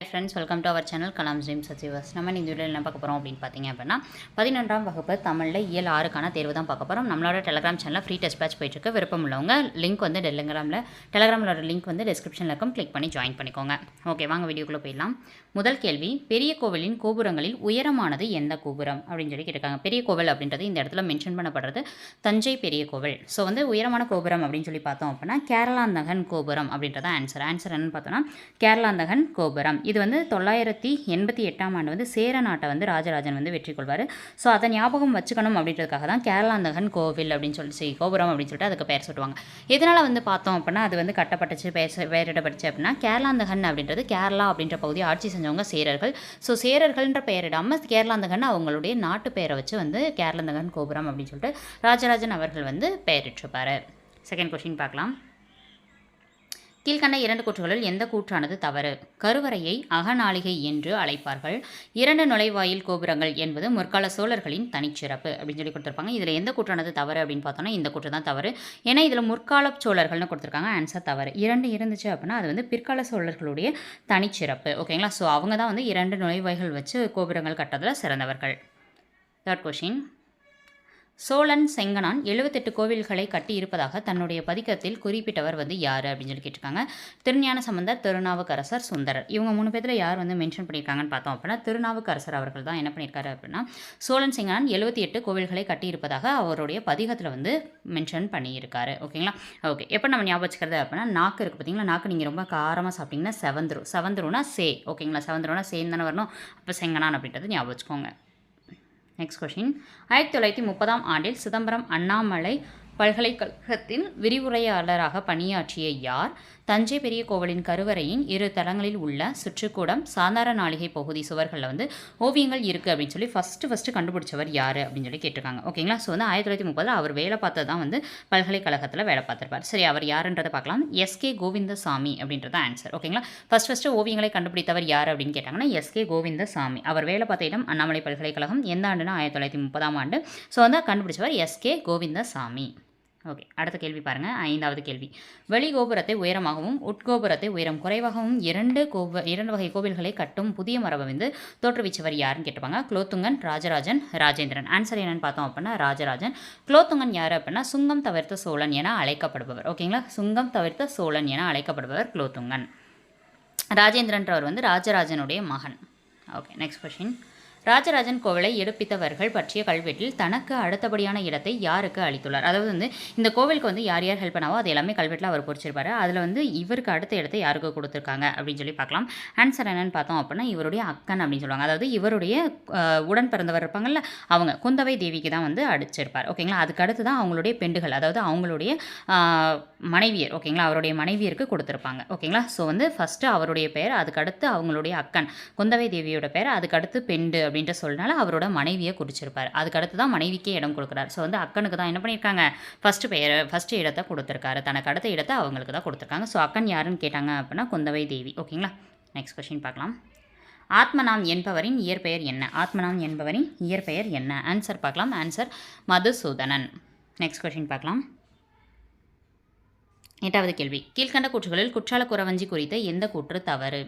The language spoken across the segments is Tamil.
Friends welcome to our channel Kalam dream சச்சிவாஸ் நம்ம இந்த வீடியோவில் என்ன பார்க்க போகிறோம் அப்படின்னு பார்த்தீங்க அப்படின்னா பதினொன்றாம் வகுப்பு தமிழில் இயல் ஆறுக்கான தேர்வு தான் பார்க்க போகிறோம் நம்மளோட டெலகிராம் சேனலில் ஃப்ரீ டெஸ்ட் பேட்ச் போயிட்டுருக்கு. விருப்பம் உள்ளவங்க லிங்க் வந்து டெலிகிராமில் டெலகிராமில் லிங்க் வந்து டிஸ்கிரிப்ஷனில் இருக்கும். கிளிக் பண்ணி ஜாயின் பண்ணிக்கோங்க. ஓகே வாங்க வீடியோக்குள்ளே போயிடலாம். முதல் கேள்வி பெரிய கோவிலின் கோபுரங்களில் உயரமானது எந்த கோபுரம்? அப்படின்னு சொல்லி கேட்டிருக்காங்க. பெரிய கோவில் அப்படின்றது இந்த இடத்துல மென்ஷன் பண்ணப்படுறது தஞ்சை பெரிய கோவில். ஸோ வந்து உயரமான கோபுரம் அப்படின்னு சொல்லி பார்த்தோம் அப்படின்னா கேரளாந்தகன் கோபுரம் அப்படின்றத ஆன்சர் ஆன்சர் என்னன்னு பார்த்தோன்னா கேரளாந்தகன் கோபுரம். இது வந்து தொள்ளாயிரத்தி எண்பத்தி எட்டாம் ஆண்டு வந்து சேர நாட்டை வந்து ராஜராஜன் வந்து வெற்றி கொள்வார். ஸோ அதை ஞாபகம் வச்சுக்கணும் அப்படின்றதுக்காக தான் கேரளாந்தகன் கோவில் அப்படின்னு சொல்லிட்டு சரி, கோபுரம் அப்படின்னு சொல்லிட்டு அதுக்கு பெயர் சொல்லுவாங்க இதனால் வந்து பார்த்தோம் அப்படின்னா அது வந்து கட்டப்பட்டுச்சு பெயர் பெயரிடப்பட்டுச்சு அப்படின்னா கேரளாந்தகன் அப்படின்றது கேரளா அப்படின்ற பகுதி ஆட்சி செஞ்சவங்க சேரர்கள். ஸோ சேரர்கள்ன்ற பெயரிடாமல் கேரளாந்தகன் அவங்களுடைய நாட்டு பெயரை வச்சு வந்து கேரளாந்தகன் கோபுரம் அப்படின்னு சொல்லிட்டு ராஜராஜன் அவர்கள் வந்து பெயரிட்டிருப்பார். செகண்ட் கொஷின் பார்க்கலாம். கீழ்கண்ட இரண்டு கூற்றுகளில் எந்த கூற்றானது தவறு? கருவறையை அகநாளிகை என்று அழைப்பார்கள். இரண்டு நுழைவாயில் கோபுரங்கள் என்பது முற்கால சோழர்களின் தனிச்சிறப்பு அப்படின்னு சொல்லி கொடுத்துருப்பாங்க. இதில் எந்த கூற்றானது தவறு அப்படின்னு பார்த்தோன்னா இந்த கூற்று தான் தவறு. ஏன்னா இதில் முற்கால சோழர்கள்னு கொடுத்துருக்காங்க. ஆன்சர் தவறு. இரண்டு இருந்துச்சு அப்படின்னா அது வந்து பிற்கால சோழர்களுடைய தனிச்சிறப்பு. ஓகேங்களா ஸோ அவங்க தான் வந்து இரண்டு நுழைவாய்கள் வச்சு கோபுரங்கள் கட்டதில் சிறந்தவர்கள். தேர்ட் கொஷின் சோழன் செங்கனான் எழுபத்தெட்டு கோவில்களை கட்டி இருப்பதாக தன்னுடைய பதிக்கத்தில் குறிப்பிட்டவர் வந்து யார் அப்படின்னு சொல்லி கேட்டிருக்காங்க. திருஞான சம்பந்தர் திருநாவுக்கரசர் சுந்தரர். இவங்க மூணு பேர்த்தில் யார் வந்து மென்ஷன் பண்ணியிருக்காங்கன்னு பார்த்தோம் அப்படின்னா திருநாவுக்கரசர் அவர்கள் தான் என்ன பண்ணியிருக்காரு அப்படின்னா சோழன் செங்கனான் எழுபத்தி எட்டு கோவில்களை கட்டியிருப்பதாக அவருடைய பதிகத்தில் வந்து மென்ஷன் பண்ணியிருக்காரு. ஓகேங்களா? ஓகே எப்போ நம்ம ஞாபகம் வச்சுக்கிறது அப்படின்னா நாக்கு இருக்குது பார்த்தீங்களா நாக்கு நீங்கள் ரொம்ப காரமாக சாப்பிட்டீங்கன்னா செவந்துரும். செவந்துரும்னா சே. ஓகேங்களா? செவந்துரும்னா சேன்னு தானே வரணும். அப்போ செங்கனான் அப்படின்றது ஞாபகம் வச்சுக்கோங்க. நெக்ஸ்ட் கொஷின் ஆயிரத்தி தொள்ளாயிரத்தி முப்பதாம் ஆண்டில் சிதம்பரம் அண்ணாமலை பல்கலைக்கழகத்தின் விரிவுரையாளராக பணியாற்றிய யார்? தஞ்சை பெரிய கோவிலின் கருவறையின் இரு தளங்களில் உள்ள சுற்றுக்கூடம் சாதாரண நாளிகை பகுதி சுவர்களில் வந்து ஓவியங்கள் இருக்குது அப்படின்னு சொல்லி ஃபஸ்ட்டு ஃபஸ்ட்டு கண்டுபிடிச்சவர் யார் அப்படின்னு சொல்லி கேட்டிருக்காங்க. ஓகேங்களா ஸோ வந்து ஆயிரத்தி தொள்ளாயிரத்தி முப்பதில் அவர் வேலை பார்த்தது தான் வந்து பல்கலைக்கழகத்தில் வேலை பார்த்துருப்பார். சரி அவர் யாருன்றதை பார்க்கலாம். எஸ்கே கோவிந்தசாமி அப்படின்றது ஆன்சர் ஓகேங்களா ஃபஸ்ட் ஃபஸ்ட்டு ஓவியங்களை கண்டுபிடித்தவர் யார் அப்படின்னு கேட்டாங்கன்னா எஸ்கே கோவிந்தசாமி. அவர் வேலை பார்த்த இடம் அண்ணாமலை பல்கலைக்கழகம். எந்த ஆண்டுனா ஆயிரத்தி தொள்ளாயிரத்தி முப்பதாம் ஆண்டு. ஸோ வந்து கண்டுபிடிச்சவர் எஸ்கே கோவிந்தசாமி. ஓகே அடுத்த கேள்வி பாருங்கள் ஐந்தாவது கேள்வி. வெளி கோபுரத்தை உயரமாகவும் உட்கோபுரத்தை உயரம் குறைவாகவும் இரண்டு கோபு இரண்டு வகை கோவில்களை கட்டும் புதிய மரபை வந்து தோற்றுவிச்சவர் யாருன்னு கேட்டுப்பாங்க குலோத்துங்கன் ராஜராஜன் ராஜேந்திரன். ஆன்சர் என்னன்னு பார்த்தோம் அப்படின்னா ராஜராஜன். குலோத்துங்கன் யார் அப்படின்னா சுங்கம் தவிர்த்த சோழன் என அழைக்கப்படுபவர். ஓகேங்களா சுங்கம் தவிர்த்த சோழன் என அழைக்கப்படுபவர் குலோத்துங்கன். ராஜேந்திரன்றவர் வந்து ராஜராஜனுடைய மகன். ஓகே நெக்ஸ்ட் கொஷின் ராஜராஜன் கோவிலை எடுப்பித்தவர்கள் பற்றிய கல்வெட்டில் தனக்கு அடுத்தபடியான இடத்தை யாருக்கு அளித்துள்ளார்? அதாவது வந்து இந்த கோவிலுக்கு வந்து யார் யார் ஹெல்ப் பண்ணாவோ அது எல்லாமே கல்வெட்டில் அவர் பொறிச்சிருப்பாரு. அதில் வந்து இவருக்கு அடுத்த இடத்தை யாருக்கு கொடுத்துருக்காங்க அப்படின்னு சொல்லி பார்க்கலாம். ஆன்சர் என்னன்னு பார்த்தோம் அப்படின்னா இவருடைய அக்கன் அப்படின்னு சொல்லுவாங்க. அதாவது இவருடைய உடன் பிறந்தவர் இருப்பாங்கல்ல அவங்க குந்தவை தேவிக்கு தான் வந்து அடிச்சிருப்பார். ஓகேங்களா அதுக்கு அடுத்து தான் அவங்களுடைய பெண்டுகள் அதாவது அவங்களுடைய மனைவியர் ஓகேங்களா அவருடைய மனைவியருக்கு கொடுத்துருப்பாங்க. ஓகேங்களா ஸோ வந்து ஃபஸ்ட்டு அவருடைய பெயர் அதுக்கடுத்து அவங்களுடைய அக்கன் குந்தவை தேவியோட பெயர் அதுக்கடுத்து பெண்டு அப்படின்ற சொல்லினால அவரோட மனைவியை குறிச்சிருப்பார் அதுக்கடுத்து தான் மனைவிக்கே இடம் கொடுக்குறாரு. ஸோ வந்து அக்கனுக்கு தான் என்ன பண்ணியிருக்காங்க? ஃபஸ்ட்டு பெயர் ஃபஸ்ட்டு இடத்தை கொடுத்துருக்காரு. தனக்கு அடுத்த இடத்தை அவங்களுக்கு தான் கொடுத்துருக்காங்க. ஸோ அக்கன் யாருன்னு கேட்டாங்க அப்படின்னா குந்தவை தேவி. ஓகேங்களா நெக்ஸ்ட் கொஷின் பார்க்கலாம். ஆத்மநாம் என்பவரின் இயற்பெயர் என்ன? ஆத்மநாம் என்பவரின் இயற்பெயர் என்ன? ஆன்சர் பார்க்கலாம். ஆன்சர் மதுசூதனன். நெக்ஸ்ட் கொஷின் பார்க்கலாம். எட்டாவது கேள்வி. கீழ்கண்ட கூற்றுகளில் குற்றால குறவஞ்சி குறித்த எந்த கூற்று தவறு?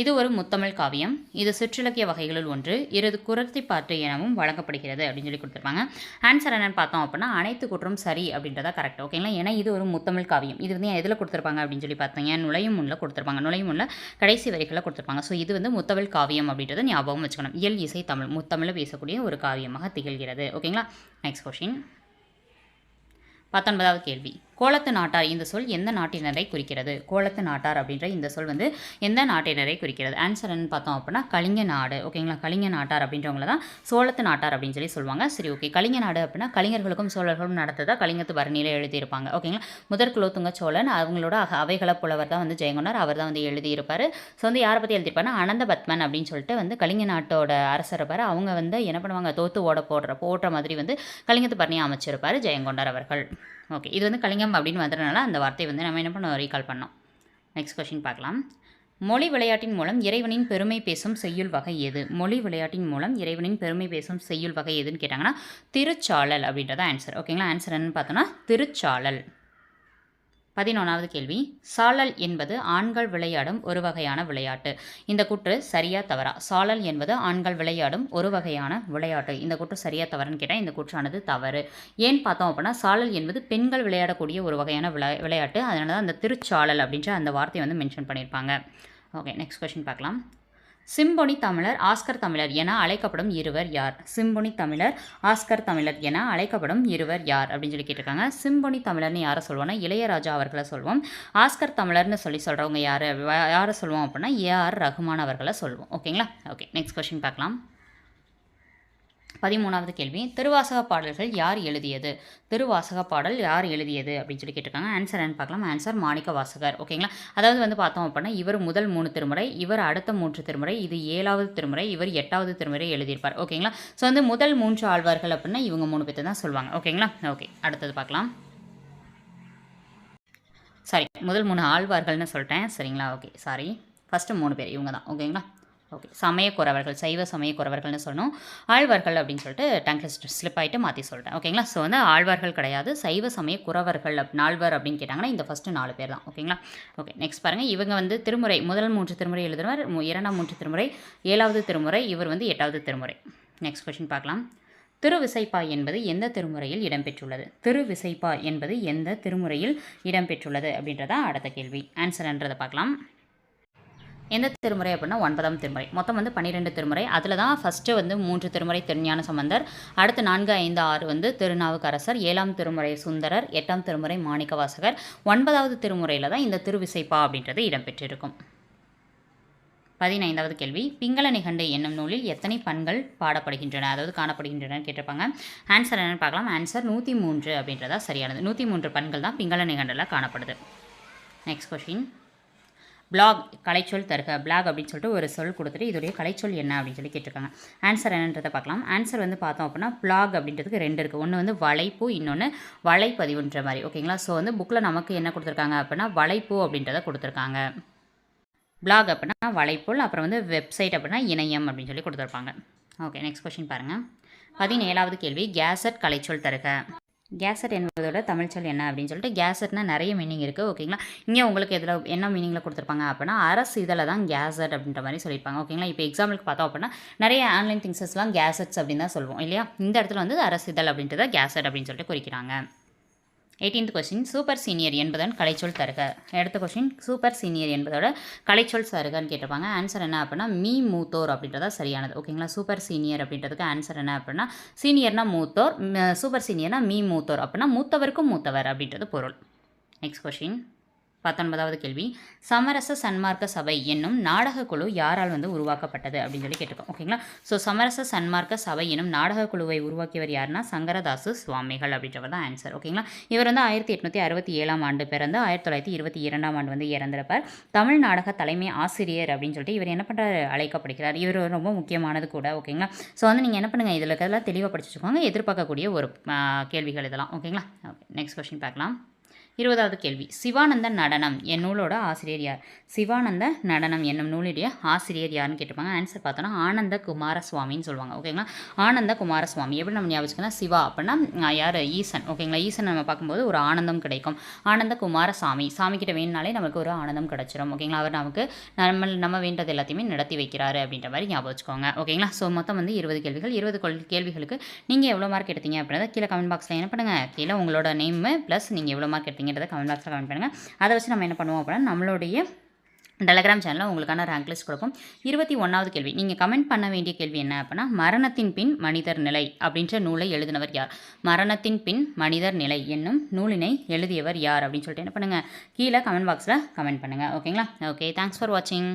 இது ஒரு முத்தமிழ் காவியம். இது சிற்றிலக்கிய வகைகளில் ஒன்று. இது குரத்திப்பாட்டு எனவும் வழங்கப்படுகிறது அப்படின்னு சொல்லி கொடுத்துருப்பாங்க. ஆன்சர் என்னென்னு பார்த்தோம் அப்படின்னா அனைத்து கூற்றும் சரி அப்படின்றதா கரெக்ட் ஓகேங்களா ஏன்னா இது ஒரு முத்தமிழ் காவியம். இது வந்து எதில் கொடுத்துருப்பாங்க அப்படின்னு சொல்லி பார்த்தீங்க நுழையும் உள்ள கொடுத்துருப்பாங்க. நுழையும் உள்ள கடைசி வரிகளில் கொடுத்துருப்பாங்க. ஸோ இது வந்து முத்தமிழ் காவியம் அப்படின்றத ஞாபகம் வச்சுக்கணும். இயல் இசை தமிழ். முத்தமிழ் பேசக்கூடிய ஒரு காவியமாக திகழ்கிறது. ஓகேங்களா நெக்ஸ்ட் கொஷின் பத்தொன்பதாவது கேள்வி. கோலத்து நாட்டார் இந்த சொல் எந்த நாட்டினரை குறிக்கிறது? கோலத்து நாட்டார் அப்படின்ற இந்த சொல் வந்து எந்த நாட்டினரை குறிக்கிறது? ஆன்சர் என்னன்னு பார்த்தோம் அப்படின்னா கலிங்க நாடு. ஓகேங்களா கலிங்க நாட்டார் அப்படின்றவங்கள தான் சோழத்து நாட்டார் அப்படின்னு சொல்லி சொல்லுவாங்க. சரி ஓகே கலிங்க நாடு அப்படின்னா கலிங்கர்களுக்கும் சோழர்களும் நடத்ததாக கலிங்கத்து பரணியில் எழுதியிருப்பாங்க. ஓகேங்களா முதற் குலோத்துங்க சோழன் அவங்களோட அக- அவைகள புலவர் தான் வந்து ஜெயங்கொண்டார். அவர் தான் வந்து எழுதியிருப்பார். ஸோ வந்து யாரை பற்றி எழுதியிருப்பாருன்னா அனந்த பத்மன் அப்படின்னு சொல்லிட்டு வந்து கலிங்க நாட்டோட அரசர் இருப்பார். அவங்க வந்து என்ன பண்ணுவாங்க? தோத்து ஓட போடுற போடுற மாதிரி வந்து கலிங்கத்து பரணியை அமைச்சிருப்பார் ஜெயங்கொண்டார் அவர்கள். ஓகே இது வந்து கலிங்கம் அப்படின்னு வந்ததுனால அந்த வார்த்தை வந்து நம்ம என்ன பண்ணோம்? ரீகால் பண்ணோம். நெக்ஸ்ட் கொஷின் பார்க்கலாம். மொழி விளையாட்டின் மூலம் இறைவனின் பெருமை பேசும் செய்யுள் வகை எது? மொழி விளையாட்டின் மூலம் இறைவனின் பெருமை பேசும் செய்யுள் வகை எதுன்னு கேட்டாங்கன்னா திருச்சாளல் அப்படின்றத ஆன்சர் ஓகேங்களா ஆன்சர் என்னன்னு பார்த்தோன்னா திருச்சாளல் பதினொன்றாவது கேள்வி. சாழல் என்பது ஆண்கள் விளையாடும் ஒரு வகையான விளையாட்டு. இந்த குற்று சரியா தவறா? சாழல் என்பது ஆண்கள் விளையாடும் ஒரு வகையான விளையாட்டு. இந்த குற்று சரியா தவறுன்னு கேட்டால் இந்த குற்றானது தவறு. ஏன் பார்த்தோம் அப்படின்னா சாழல் என்பது பெண்கள் விளையாடக்கூடிய ஒரு வகையான விளை விளையாட்டு. அதனால தான் அந்த திருச்சாழல் அப்படின்ற அந்த வார்த்தையை வந்து மென்ஷன் பண்ணியிருப்பாங்க ஓகே நெக்ஸ்ட் கொஷின் பார்க்கலாம். சிம்பொனி தமிழர் ஆஸ்கர் தமிழர் என அழைக்கப்படும் இருவர் யார்? சிம்பொனி தமிழர் ஆஸ்கர் தமிழர் என அழைக்கப்படும் இருவர் யார்? அப்படின்னு சொல்லி கேட்டிருக்காங்க. சிம்பொனி தமிழர்னு யாரை சொல்லுவோம்னா இளையராஜா அவர்களை சொல்வோம். ஆஸ்கர் தமிழர்னு சொல்லி சொல்கிறவங்க யார்? யாரை சொல்லுவோம் அப்படின்னா ஏஆர் ரகுமான் அவர்களை சொல்லுவோம் ஓகேங்களா? ஓகே நெக்ஸ்ட் கொஷின் பார்க்கலாம். பதிமூணாவது கேள்வி. திருவாசக பாடல்கள் யார் எழுதியது? திருவாசக பாடல் யார் எழுதியது? அப்படின்னு சொல்லி கேட்டிருக்காங்க. ஆன்சர் என்ன பார்க்கலாம். ஆன்சர் மாணிக்க வாசகர். ஓகேங்களா அதாவது வந்து பார்த்தோம் அப்படின்னா இவர் முதல் மூணு திருமுறை இவர் அடுத்த மூன்று திருமுறை இது ஏழாவது திருமுறை இவர் எட்டாவது திருமுறை எழுதியிருப்பார். ஓகேங்களா ஸோ வந்து முதல் மூன்று ஆழ்வார்கள் அப்படின்னா இவங்க மூணு பேர்த்து தான் சொல்லுவாங்க. ஓகேங்களா ஓகே அடுத்தது பார்க்கலாம். சாரி முதல் மூணு ஆழ்வார்கள்னு சொல்லிட்டேன். சரிங்களா? ஓகே சாரி ஃபஸ்ட்டு மூணு பேர். இவங்க தான். ஓகேங்களா ஓகே சமயக்குறவர்கள் சைவ சமயக்குறவர்கள்னு சொல்லணும். ஆழ்வார்கள் அப்படின்னு சொல்லிட்டு டங்கில் ஸ்லிப் ஆகிட்டு மாற்றி சொல்கிறேன் ஓகேங்களா ஸோ வந்து ஆழ்வார்கள் கிடையாது சைவ சமய குறவர்கள் அப் நால்வர் அப்படின்னு கேட்டாங்கன்னா இந்த ஃபஸ்ட்டு நாலு பேர் தான். ஓகேங்களா ஓகே நெக்ஸ்ட் பாருங்கள் இவங்க வந்து திருமுறை முதல் மூன்று திருமுறை எழுதுறவர் இரண்டாம் மூன்று திருமுறை ஏழாவது திருமுறை இவர் வந்து எட்டாவது திருமுறை. நெக்ஸ்ட் கொஷின் பார்க்கலாம். திருவிசைப்பா என்பது எந்த திருமுறையில் இடம்பெற்றுள்ளது? திருவிசைப்பா என்பது எந்த திருமுறையில் இடம்பெற்றுள்ளது அப்படின்றதா அடுத்த கேள்வி. ஆன்சர்ன்றதை பார்க்கலாம். எந்த திருமுறை அப்படின்னா ஒன்பதாம் திருமுறை. மொத்தம் வந்து பன்னிரெண்டு திருமுறை. அதில் தான் ஃபஸ்ட்டு வந்து மூன்று திருமுறை திருஞான சம்பந்தர். அடுத்து நான்கு ஐந்து ஆறு வந்து திருநாவுக்கரசர். ஏழாம் திருமுறை சுந்தரர். எட்டாம் திருமுறை மாணிக்கவாசகர். ஒன்பதாவது திருமுறையில் தான் இந்த திருவிசைப்பா அப்படின்றது இடம்பெற்றிருக்கும். பதினைந்தாவது கேள்வி. பிங்கள நிகண்டு என்னும் நூலில் எத்தனை பண்கள் பாடப்படுகின்றன? அதாவது காணப்படுகின்றன கேட்டிருப்பாங்க. ஆன்சர் என்னென்னு பார்க்கலாம். ஆன்சர் நூற்றி மூன்று அப்படின்றதா சரியானது. நூற்றி மூன்று பண்கள் தான் பிங்கள நிகண்டில் காணப்படுது. நெக்ஸ்ட் கொஷின் பிளாக் கலைச்சொல் தருக. பிளாக் அப்படின்னு சொல்லிட்டு ஒரு சொல் கொடுத்துட்டு இதோடைய கலைச்சொல் என்ன அப்படின்னு சொல்லி கேட்டிருக்காங்க. ஆன்சர் என்னன்றதை பார்க்கலாம். ஆன்சர் வந்து பார்த்தோம் அப்படின்னா பிளாக் அப்படின்றதுக்கு ரெண்டு இருக்குது ஒன்று வந்து வலைப்பூ இன்னொன்று வலைப்பதிவுன்ற மாதிரி. ஓகேங்களா ஸோ வந்து புக்கில் நமக்கு என்ன கொடுத்துருக்காங்க அப்படின்னா வலைப்பூ அப்படின்றத கொடுத்துருக்காங்க. பிளாக் அப்படின்னா வலைப்பூல் அப்புறம் வந்து வெப்சைட் அப்படின்னா இணையம் அப்படின்னு சொல்லி கொடுத்துருப்பாங்க. ஓகே நெக்ஸ்ட் கொஷின் பாருங்கள் பதினேழாவது கேள்வி. கேசட் கலைச்சொல் தருக. கேசட் என்பதோட தமிழ்ச்சொல் என்ன அப்படின்னு சொல்லிட்டு கேசட்னா நிறைய மீனிங் இருக்குது ஓகேங்களா இங்கே உங்களுக்கு இதில் என்ன மீனிங்கில் கொடுத்துருப்பாங்க அப்படின்னா அரசு இதில் தான் கேசட் அப்படின்ற மாதிரி சொல்லியிருப்பாங்க ஓகேங்களா இப்போ எக்ஸாம்பிளுக்கு பார்த்தோம் அப்படின்னா நிறைய ஆன்லைன் திங்ஸஸ்லாம் கேசட்ஸ் அப்படின்னு தான் சொல்லுவோம் இல்லையா? இந்த இடத்துல வந்து அரசு இதழ் அப்படின்றத கேசட் அப்படின்னு சொல்லிட்டு குறிக்கிறாங்க. எயிட்டீன்த் கொஸ்டின் சூப்பர் சீனியர் என்பதன் கலைச்சொல் தருக. அடுத்த கொஸ்டின் சூப்பர் சீனியர் என்பதோட கலைச்சொல் தருகன்னு கேட்டிருப்பாங்க. ஆன்சர் என்ன அப்படின்னா மீ மூத்தோர் அப்படின்றதா சரியானது. ஓகேங்களா சூப்பர் சீனியர் அப்படின்றதுக்கு ஆன்சர் என்ன அப்படின்னா சீனியர்னா மூத்தோர் சூப்பர் சீனியர்னா மீ மூத்தோர். அப்படின்னா மூத்தவருக்கும் மூத்தவர் அப்படின்றது பொருள். நெக்ஸ்ட் கொஸ்டின் பத்தொன்பதாவது கேள்வி. சமரச சன்மார்க்க சபை என்னும் நாடக குழு யாரால் வந்து உருவாக்கப்பட்டது அப்படின்னு சொல்லி கேட்டிருக்கோம். ஓகேங்களா? ஸோ சமரச சன்மார்க்க சபை என்னும் நாடக குழுவை உருவாக்கியவர் யாருன்னா சங்கரதாசு சுவாமிகள் அப்படின்றவர் தான் ஆன்சர் ஓகேங்களா? இவர் வந்து ஆயிரத்தி எட்நூற்றி அறுபத்தி ஏழாம் ஆண்டு பிறந்து ஆயிரத்தி தொள்ளாயிரத்தி இருபத்தி இரண்டாம் ஆண்டு வந்து இறந்திருப்பார். தமிழ் நாடக தலைமை ஆசிரியர் அப்படின்னு சொல்லிட்டு இவர் என்ன பண்ணுறாரு அழைக்கப்படுகிறார். இவர் ரொம்ப முக்கியமானது கூட. ஓகேங்களா? ஸோ வந்து நீங்கள் என்ன பண்ணுங்கள் இதில் இருக்கிறதெல்லாம் தெளிவாக படிச்சு வச்சுக்கோங்க. எதிர்பார்க்கக்கூடிய ஒரு கேள்விகள் இதெல்லாம். ஓகேங்களா? ஓகே நெக்ஸ்ட் கொஸ்டின் பார்க்கலாம். இருபதாவது கேள்வி. சிவானந்த நடனம். என் நூலோட ஆசிரியர் யார்? சிவானந்த நடனம் என்னும் நூலுடைய ஆசிரியர் யாருன்னு கேட்டிருப்பாங்க. ஆன்சர் பார்த்தோன்னா ஆனந்த குமாரசுவாமின்னு சொல்லுவாங்க. ஓகேங்களா ஆனந்த குமாரசுவாமி. எப்படி நம்ம ஞாபகம் சிவா அப்படின்னா யார்? ஈசன். ஓகேங்களா ஈசன் நம்ம பார்க்கும்போது ஒரு ஆனந்தம் கிடைக்கும். ஆனந்த குமாரசாமி. சாமி கிட்ட வேணுனாலே நமக்கு ஒரு ஆனந்தம் கிடைச்சிரும். ஓகேங்களா அவர் நமக்கு நம்ம நம்ம வேண்டது எல்லாத்தையுமே நடத்தி வைக்கிறாரு அப்படின்ற மாதிரி ஞாபகம் வச்சுக்கோங்க. ஓகேங்களா ஸோ மொத்தம் வந்து இருபது கேள்விகள். இருபது கொள்- கேள்விகளுக்கு நீங்கள் எவ்வளோ மார்க் எடுத்தீங்க அப்படின்றத கீழே கமெண்ட் பாக்ஸில் என்ன பண்ணுங்கள் கீழே உங்களோட நேம் ப்ளஸ் நீங்கள் எவ்வளோ மார்க் அப்படிங்கிறத கமெண்ட் பாக்ஸில் கமெண்ட் பண்ணுங்கள் அதை வச்சு நம்ம என்ன பண்ணுவோம் அப்படின்னா நம்மளுடைய டெலகிராம் சேனலில் உங்களுக்கான ரேங்க் லிஸ்ட் கொடுப்போம். இருபத்தி ஒன்றாவது கேள்வி. நீங்கள் கமெண்ட் பண்ண வேண்டிய கேள்வி என்ன அப்படின்னா மரணத்தின் பின் மனிதர் நிலை அப்படின்ற நூலை எழுதினவர் யார்? மரணத்தின் பின் மனிதர் நிலை என்னும் நூலினை எழுதியவர் யார் அப்படின்னு சொல்லிட்டு என்ன பண்ணுங்கள் கீழே கமெண்ட் பாக்ஸில் கமெண்ட் பண்ணுங்கள் ஓகேங்களா ஓகே தேங்க்ஸ் ஃபார் வாட்சிங்